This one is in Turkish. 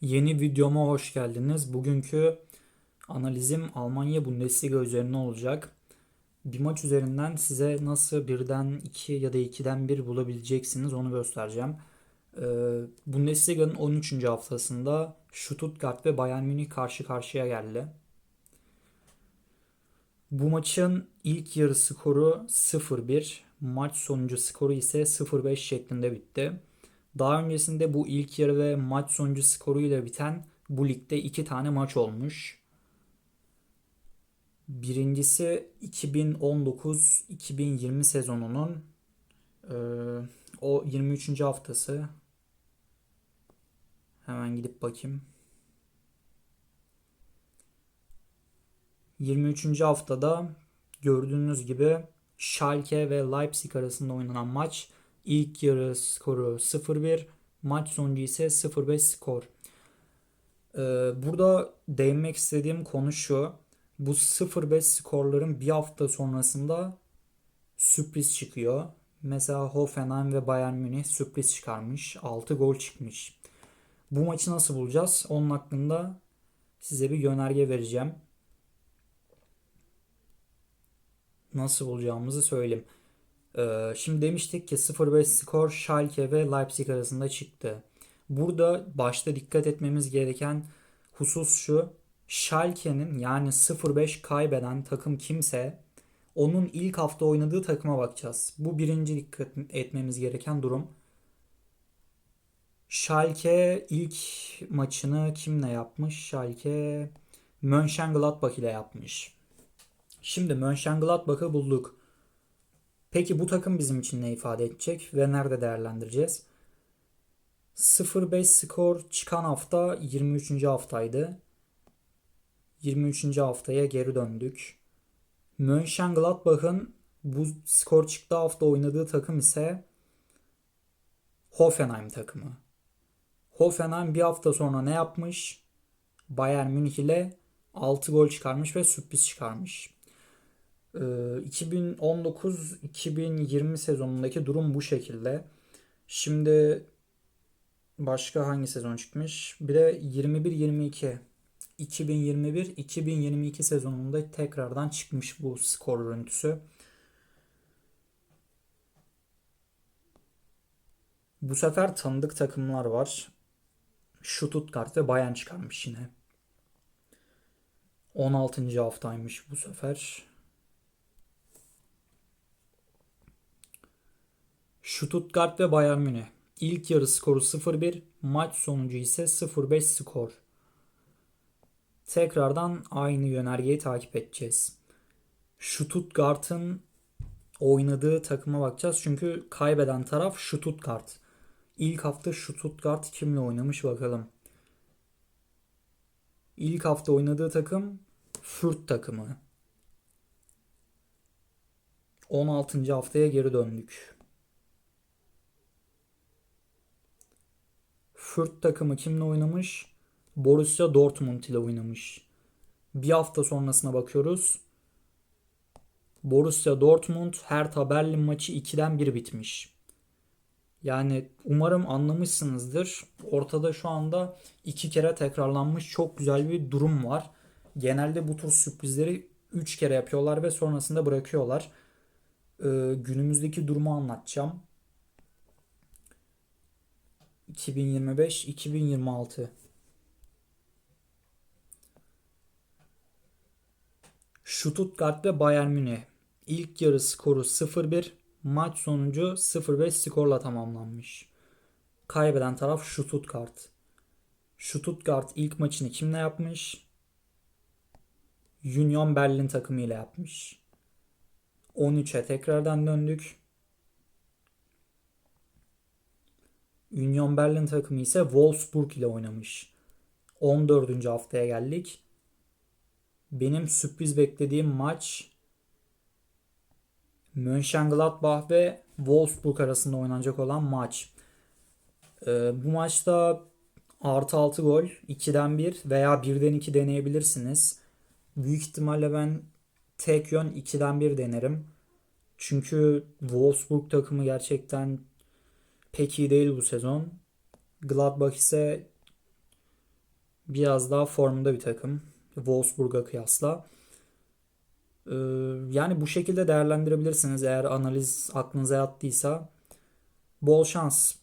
Yeni videoma hoş geldiniz. Bugünkü analizim Almanya Bundesliga üzerine olacak. Bir maç üzerinden size nasıl birden 2 ya da 2'den 1 bulabileceksiniz onu göstereceğim. Ee, Bundesliga'nın 13. haftasında Stuttgart ve Bayern Münih karşı karşıya geldi. Bu maçın ilk yarı skoru 0-1, maç sonucu skoru ise 0-5 şeklinde bitti. Daha öncesinde bu ilk yarı ve maç sonucu skoruyla biten bu ligde iki tane maç olmuş. Birincisi 2019-2020 sezonunun e, o 23. haftası. Hemen gidip bakayım. 23. haftada gördüğünüz gibi Schalke ve Leipzig arasında oynanan maç İlk yarı skoru 0-1, maç sonucu ise 0-5 skor. Ee, burada değinmek istediğim konu şu. Bu 0-5 skorların bir hafta sonrasında sürpriz çıkıyor. Mesela Hoffenheim ve Bayern Münih sürpriz çıkarmış. 6 gol çıkmış. Bu maçı nasıl bulacağız? Onun hakkında size bir yönerge vereceğim. Nasıl bulacağımızı söyleyeyim. Ee, şimdi demiştik ki 0-5 skor Schalke ve Leipzig arasında çıktı. Burada başta dikkat etmemiz gereken husus şu. Schalke'nin yani 0-5 kaybeden takım kimse onun ilk hafta oynadığı takıma bakacağız. Bu birinci dikkat etmemiz gereken durum. Schalke ilk maçını kimle yapmış? Schalke Mönchengladbach ile yapmış. Şimdi Mönchengladbach'ı bulduk. Peki bu takım bizim için ne ifade edecek ve nerede değerlendireceğiz? 0-5 skor çıkan hafta 23. haftaydı. 23. haftaya geri döndük. Mönchengladbach'ın bu skor çıktığı hafta oynadığı takım ise Hoffenheim takımı. Hoffenheim bir hafta sonra ne yapmış? Bayern Münih ile 6 gol çıkarmış ve sürpriz çıkarmış. 2019-2020 ee, sezonundaki durum bu şekilde. Şimdi başka hangi sezon çıkmış? Bir de 21-22 2021-2022 sezonunda tekrardan çıkmış bu skor görüntüsü. Bu sefer tanıdık takımlar var. Stuttgart ve Bayern çıkarmış yine. 16. haftaymış bu sefer. Stuttgart ve Bayern Münih. İlk yarı skoru 0-1, maç sonucu ise 0-5 skor. Tekrardan aynı yönergeyi takip edeceğiz. Stuttgart'ın oynadığı takıma bakacağız. Çünkü kaybeden taraf Stuttgart. İlk hafta Stuttgart kimle oynamış bakalım. İlk hafta oynadığı takım Fürth takımı. 16. haftaya geri döndük. Fürth takımı kimle oynamış? Borussia Dortmund ile oynamış. Bir hafta sonrasına bakıyoruz. Borussia Dortmund Hertha Berlin maçı 2'den 1 bitmiş. Yani umarım anlamışsınızdır. Ortada şu anda iki kere tekrarlanmış çok güzel bir durum var. Genelde bu tür sürprizleri 3 kere yapıyorlar ve sonrasında bırakıyorlar. Ee, günümüzdeki durumu anlatacağım. 2025-2026 Stuttgart ve Bayern Münih ilk yarı skoru 0-1 maç sonucu 0-5 skorla tamamlanmış. Kaybeden taraf Stuttgart. Stuttgart ilk maçını kimle yapmış? Union Berlin takımı ile yapmış. 13'e tekrardan döndük. Union Berlin takımı ise Wolfsburg ile oynamış. 14. haftaya geldik. Benim sürpriz beklediğim maç Mönchengladbach ve Wolfsburg arasında oynanacak olan maç. Ee, bu maçta artı 6 gol 2'den 1 veya 1'den 2 deneyebilirsiniz. Büyük ihtimalle ben tek yön 2'den 1 denerim. Çünkü Wolfsburg takımı gerçekten pek iyi değil bu sezon. Gladbach ise biraz daha formda bir takım. Wolfsburg'a kıyasla. Ee, yani bu şekilde değerlendirebilirsiniz eğer analiz aklınıza yattıysa. Bol şans.